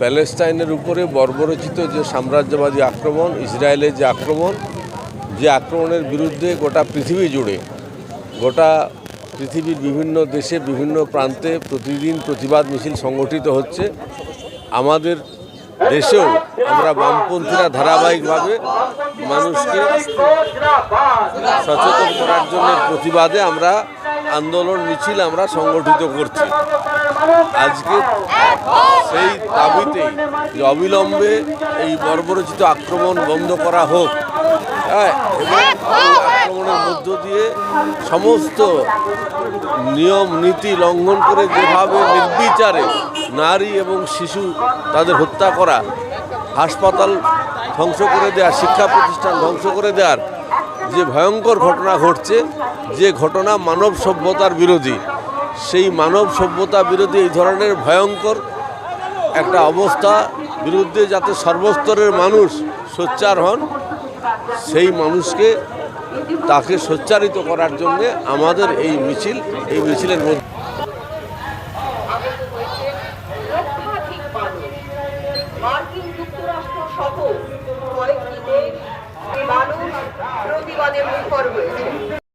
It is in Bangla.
প্যালেস্টাইনের উপরে বর্বরচিত যে সাম্রাজ্যবাদী আক্রমণ, ইসরায়েলের যে আক্রমণ, যে আক্রমণের বিরুদ্ধে গোটা পৃথিবী জুড়ে, গোটা পৃথিবীর বিভিন্ন দেশে, বিভিন্ন প্রান্তে প্রতিদিন প্রতিবাদ মিছিল সংগঠিত হচ্ছে। আমাদের দেশেও আমরা বামপন্থীরা ধারাবাহিকভাবে মানুষকে সচেতন করার জন্য প্রতিবাদে আমরা আন্দোলন মিছিল আমরা সংগঠিত করছি। আজকে সেই দাবিতেই যে অবিলম্বে এই বর্বরচিত আক্রমণ বন্ধ করা হোক হ্যাঁ আক্রমণের মধ্য দিয়ে সমস্ত নিয়ম, নীতি লঙ্ঘন করে যেভাবে নির্বিচারে নারী এবং শিশু তাদের হত্যা করা, হাসপাতাল ধ্বংস করে দেওয়া, শিক্ষা প্রতিষ্ঠান ধ্বংস করে দেওয়ার যে ভয়ঙ্কর ঘটনা ঘটছে, যে ঘটনা মানব সভ্যতার বিরোধী, সেই মানব সভ্যতা বিরোধী এই ধরনের ভয়ঙ্কর একটা অবস্থা বিরুদ্ধে যাতে সর্বস্তরের মানুষ সোচ্চার হন, সেই মানুষকে তাকে সোচ্চারিত করার জন্যে আমাদের এই মিছিল, এই মিছিলের মধ্যে informante.